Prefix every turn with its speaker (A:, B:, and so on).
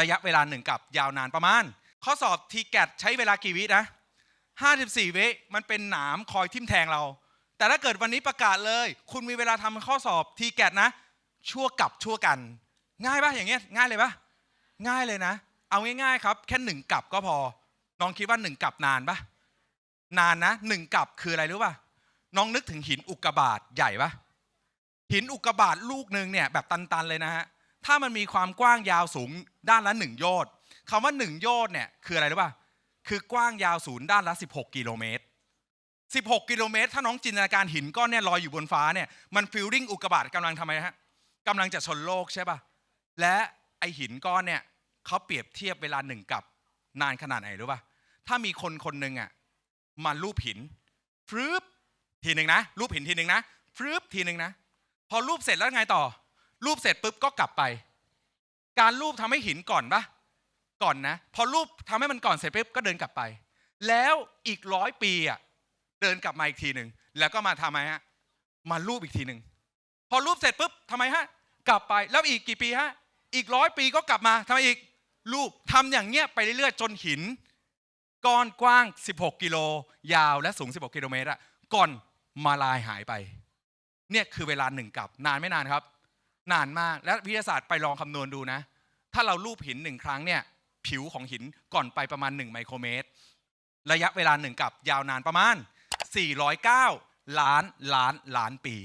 A: ระยะเวลาหนึ่งกับยาวนานประมาณ ข้อสอบทีแกใช้เวลากี่วินะ54วิมันเป็นหนามคอยทิ่มแทงเรา แต่ถ้าเกิดวันนี้ประกาศเลย คุณมีเวลาทำข้อสอบทีแกนะ ชั่วกับชั่วกัน ง่ายปะอย่างเงี้ยง่ายเลยปะง่ายเลยนะ เอาง่ายๆครับ แค่หนึ่งกับก็พอน้องคิดว่าหนึ่งกับนานปะนานนะหนึ่งกับคืออะไรรู้ปะน้องนึกถึงหินอุกกาบาตใหญ่ปะหินอุกกาบาตลูกหนึ่งเนี่ยแบบตันๆเลยนะฮะ ถ้ามันมีความกว้างยาวสูงด้านละหนึ่งโยชน์คำว่าหนึ่งโยชน์เนี่ยคืออะไรรู้ป่ะคือกว้างยาวศูนย์ด้านละ 16 กิโลเมตร 16 กิโลเมตร ถ้าน้องจินตนาการหินก้อนเนี่ยลอยอยู่บนฟ้าเนี่ยมันฟิลลิ่งอุกกาบาตกำลังทำไมฮะกำลังจะชนโลกใช่ป่ะและไอหินก้อนเนี่ยเขาเปรียบเทียบเวลาหนึ่งกับนานขนาดไหนรู้ป่ะถ้ามีคนคนหนึ่งอะมารูปหินฟรึบทีหนึ่งนะรูปหินทีหนึ่งนะฟรึบทีหนึ่งนะ พอรูปเสร็จแล้วไงต่อ รูปเสร็จปุ๊บก็กลับไป การรูปทำให้หินก่อนปะก่อนนะ พอรูปทำให้มันก่อนเสร็จปุ๊บก็เดินกลับไป แล้วอีกร้อยปีอะเดินกลับมาอีกทีหนึ่งแล้วก็มาทำไมฮะมารูปอีกทีหนึ่งพอรูปเสร็จปุ๊บทำไมฮะกลับไปแล้วอีกกี่ปีฮะอีกร้อยปีก็กลับมาทำไมอีกรูปทำอย่างเงี้ยไปเรื่อยๆจนหินก้อนกว้าง 16 กิโล ยาวและสูง 16 กิโลเมตรอะก่อนมาลายหายไป เนี่ยคือเวลาหนึ่งกลับนานไม่นานครับ นานมาก และวิทยาศาสตร์ไปลองคำนวณดูนะ ถ้าเราลูบหินหนึ่งครั้งเนี่ย ผิวของหินก่อนไปประมาณ 1 ไมโครเมตร ระยะเวลาหนึ่งกับยาวนานประมาณ 409 ล้านล้านล้านปี